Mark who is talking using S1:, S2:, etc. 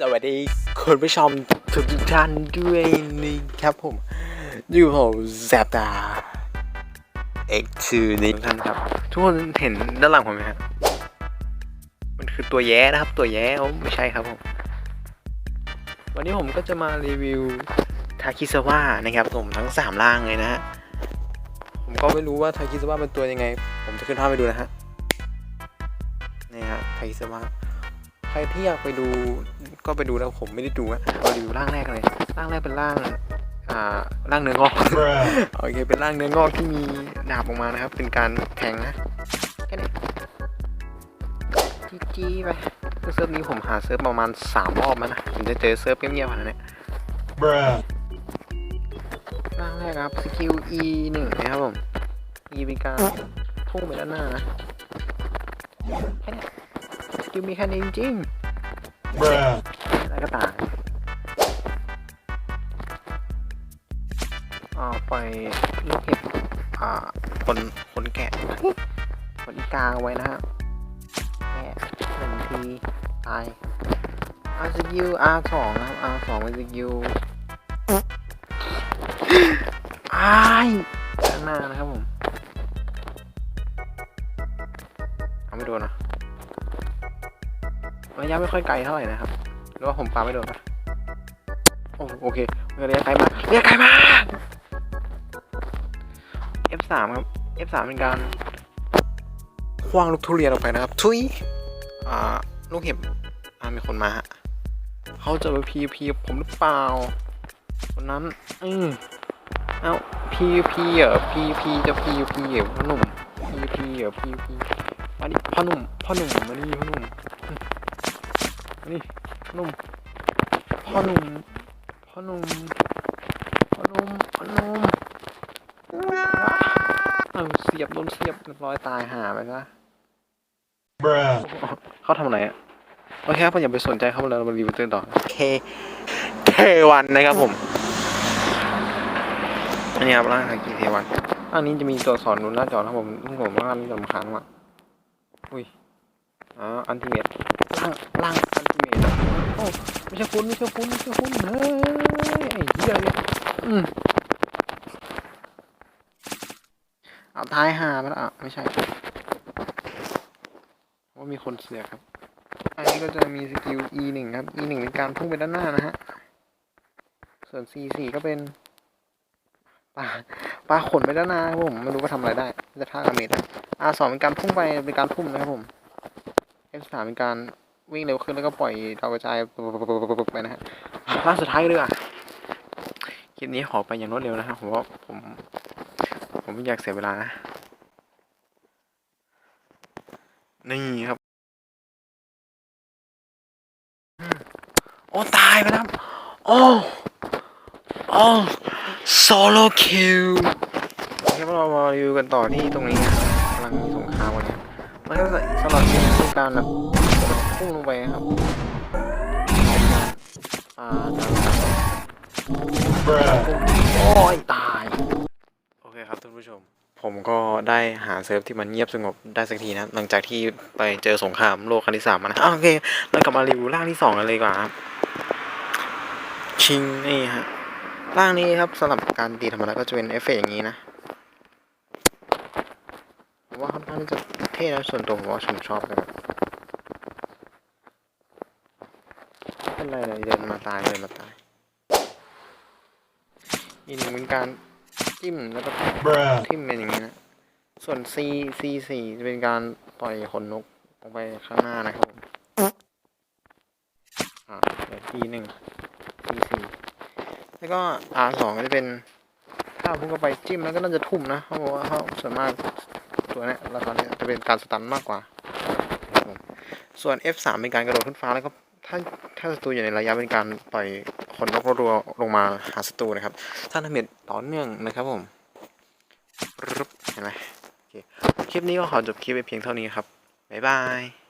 S1: สวัสดีคุณผู้ชมทุกท่านด้วยนะครับผมอยู่กับผมแซบตา X2 นี่ท่านครับ ทุกคนเห็นด้านหลังผมไหมครับมันคือตัวแย้นะครับ ตัวแย้โอ้ไม่ใช่ครับผมวันนี้ผมก็จะมารีวิวทาคิซาวะนะครับผมทั้ง3ร่างเลยนะฮะผมก็ไม่รู้ว่าทาคิซาวะเป็นตัวยังไง ผมจะขึ้นภาพไปดูนะฮะนี่ฮะทาคิซาวะ ใครที่อยากไปดูก็ไปดูแล้วผมไม่ได้ดูอะเราดูร่างแรกเลย ร่างแรกเป็นร่างอ่าร่างเนื้องอก โอเค เป็นร่างเนื้องอกที่มีดาบออกมานะครับ เป็นการแทงนะแค่นี้จี้จี้ไปคือเซิร์ฟนี้ผมหาเซิร์ฟประมาณสามรอบแล้วนะผมจะเจอเซิร์ฟเงียบๆขนาดนี้
S2: Bruh.
S1: ร่างแรกครับสกิล E หนึ่งนะครับผม E เป็นการพุ่งไปด้านหน้านะแค่นี้ส กิลมีแค่นี้จริงๆ
S2: Bruh.
S1: อะไรก็ต่างอ่าปล่อยลูกเห็บอ่าคนคนแกะคนอีกาเอาไว้นะฮะแกะหนึ่งที ตายอาสกิล R สองนะครับ R สองเป็นสกิลอ้ายด้านหน้านะครับผม เอาไม่โดนนะ ระยะไม่ค่อยไกลเท่าไหร่นะครับหรือว่าผมปาไม่โดนปะโอ้โอเคระยะไกลมากระยะไกลมาก F3 ครับ F3 เป็นการคว้างลูกทุเรียนออกไปนะครับ ทุยอ่าลูกเห็บอ่ามีคนมาฮะเขาจะไป PVP กับผมหรือเปล่าคนนั้นอืมเอ้า PVP เหรอ PVP จะ PVP เหรอพ่อหนุ่ม PVP เหรอ PVP มาดิพ่อหนุ่มพ่อหนุ่มมาดิพ่อหนุ่ม อืมมาดิพ่อหนุ่มพ่อหนุ่มพ่อหนุ่มพ่อหนุ่มพ่อหนุ่มเอาเสียบโดนเสียบเรียบร้อยตายหาไปซะ
S2: Bruh.
S1: เขาทำอะไรอะโอเคครับผมอย่าไปสนใจเขาเลยเรามารีวิวเตือนต่อเคเควันนะครับผมอันนี้ครับร่างทากีเควันอันนี้จะมีตัวสอนดูหน้าจอนะครับผมซึ่งผมว่าอันนี้สำคัญมากอุ้ย อ๋ออันติเมตร่างร่างอันติเมตโอ้ไม่ใช่คุณไม่ใช่คุณไม่ใช่คุณเฮ้ยไอ้เหี้ยเนี่ยอืมเอาท้ายหาแล้วอะไม่ใช่ว่ามีคนเสียครับ อันนี้ก็จะมีสกิล E หนึ่งครับ E หนึ่งเป็นการพุ่งไปด้านหน้านะฮะ ส่วน C สี่ก็เป็นปลาปลาขนไปด้านหน้าครับผมไม่รู้ว่าทำอะไรได้ จะท่าอเมด R สองเป็นการพุ่งไปเป็นการทุ่มนะครับผม F สามเป็นการวิ่งเร็วขึ้นแล้วก็ปล่อยดาวกระจายไปนะฮะล่าสุดท้ายเลยอะคลิปนี้ขอไปอย่างรวดเร็วนะครับผมว่าผม ผมไม่อยากเสียเวลานะ นี่ครับ โอ้ ตายไปแล้ว โอ้ โอ้โซโลคิวโอเคเรามารีวิวกันต่อที่ตรงนี้นะกำลังมีสงครามกันเนี่ย มันก็สำหรับที่ต้องการแบบพุ่งลงไปครับอ่าโอ้ยตาย โอเคครับท่านผู้ชม ผมก็ได้หาเซิร์ฟที่มันเงียบสงบได้สักทีนะ หลังจากที่ไปเจอสงครามโลกครั้งที่สามมานะโอเคเรากลับมารีวิวร่างที่สองกันเลยดีกว่าครับ ชิงนี่ฮะร่างนี้ครับสำหรับการตีธรรมดาก็จะเป็นเอฟเฟกต์อย่างนี้นะ ว่าค่อนข้างที่จะ ท่นะส่วนตัวผมว่าผมชอบเลยแบบเป็นไรเลยเดินมาตายเดินมาตายอีกหนึ่งเป็นการจิ้มแล้วก็
S2: Bruh.
S1: ทิ่มเป็นอย่างนี้นะ ส่วน C C สี่จะเป็นการปล่อยขนนกออกไปข้างหน้านะครับผมอ่าเดี๋ยว E หนึ่ง C สี่แล้วก็ R สองก็จะเป็นถ้าพุ่งเข้าไปจิ้มแล้วก็น่าจะทุ่มนะเขาบอกว่าเขาส่วนมาก ตัวนี้แล้วตอนี้จะเป็นการสตันมากกว่า ส่วน F3 เป็นการกระโดดขึ้นฟ้าแล้วก็ถ้าถ้าศัตรูอยู่ในระยะเป็นการปล่อยขนนกรัวลงมาหาศัตรูนะครับท่านทำเหตุต่อเนื่องนะครับผมรึบเห็นไหมเคคลิปนี้ก็ขอจบคลิปไปเพียงเท่านี้ครับ บ๊ายบาย